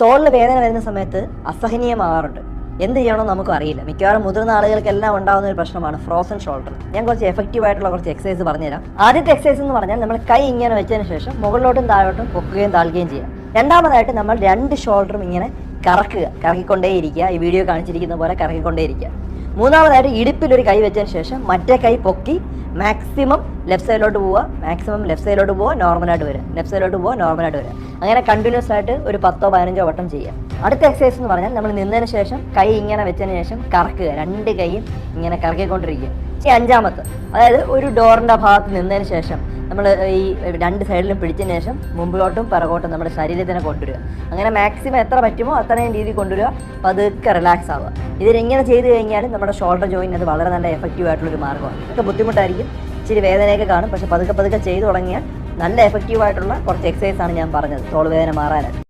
തോളിൽ വേദന വരുന്ന സമയത്ത് അസഹനീയമാകാറുണ്ട്. എന്ത് ചെയ്യണമെന്ന് നമുക്കും അറിയില്ല. മിക്കവാറും മുതിർന്ന ആളുകൾക്കെല്ലാം ഉണ്ടാകുന്ന ഒരു പ്രശ്നമാണ് ഫ്രോസൺ ഷോൾഡർ ഞാൻ കുറച്ച് എഫക്റ്റീവ് ആയിട്ടുള്ള കുറച്ച് എക്സസൈസ് പറഞ്ഞുതരാം. ആദ്യത്തെ എക്സസൈസ് എന്ന് പറഞ്ഞാൽ നമ്മൾ കൈ ഇങ്ങനെ വെച്ചതിന് ശേഷം മുകളിലോട്ടും താഴോട്ടും പൊക്കുകയും താഴ്ക്കുകയും ചെയ്യാം. രണ്ടാമതായിട്ട് നമ്മൾ രണ്ട് ഷോൾഡറും ഇങ്ങനെ കറക്കുക കറക്കിക്കൊണ്ടേയിരിക്കുക. ഈ വീഡിയോ കാണിച്ചിരിക്കുന്ന പോലെ കറക്കിക്കൊണ്ടേയിരിക്കുക. മൂന്നാമതായിട്ട് ഇടുപ്പിൽ ഒരു കൈ വെച്ചതിന് ശേഷം മറ്റേ കൈ പൊക്കി മാക്സിമം ലെഫ്റ്റ് സൈഡിലോട്ട് പോവുക. മാക്സിമം ലെഫ്റ്റ് സൈഡിലോട്ട് പോവുക നോർമലായിട്ട് വരിക. ലെഫ്റ്റ് സൈഡിലോട്ട് പോവുക നോർമലായിട്ട് വരിക. അങ്ങനെ കണ്ടിന്യൂസ് ആയിട്ട് ഒരു പത്തോ പതിനഞ്ചോ വട്ടം ചെയ്യുക. അടുത്ത എക്സസൈസ് എന്ന് പറഞ്ഞാൽ നമ്മൾ നിന്നതിന് ശേഷം കൈ ഇങ്ങനെ വെച്ചതിന് ശേഷം കറക്കുക. രണ്ട് കൈയും ഇങ്ങനെ കറക്കിക്കൊണ്ടിരിക്കുക. ഈ അഞ്ചാമത്തെ അതായത് ഒരു ഡോറിന്റെ ഭാഗത്ത് നിന്നതിന് ശേഷം നമ്മൾ ഈ രണ്ട് സൈഡിലും പിടിച്ചതിന് ശേഷം മുമ്പിലോട്ടും പിറകോട്ടും നമ്മുടെ ശരീരത്തിനെ കൊണ്ടുവരിക. അങ്ങനെ മാക്സിമം എത്ര പറ്റുമോ അത്രയും രീതിയിൽ കൊണ്ടുവരിക. പതുക്കെ റിലാക്സ് ആവുക. ഇതിലിങ്ങനെ ചെയ്ത് കഴിഞ്ഞാൽ നമ്മുടെ ഷോൾഡർ ജോയിൻ അത് വളരെ നല്ല എഫക്റ്റീവ് ആയിട്ടുള്ളൊരു മാർഗമാണ്. ഇതൊക്കെ ബുദ്ധിമുട്ടായിരിക്കും. ഇച്ചിരി വേദനയൊക്കെ കാണും. പക്ഷെ പതുക്കെ പതുക്കെ ചെയ്തു തുടങ്ങിയാൽ നല്ല എഫക്റ്റീവ് ആയിട്ടുള്ള കുറച്ച് എക്സസൈസാണ് ഞാൻ പറഞ്ഞത്. തോൾ വേദന മാറാനായിട്ട്.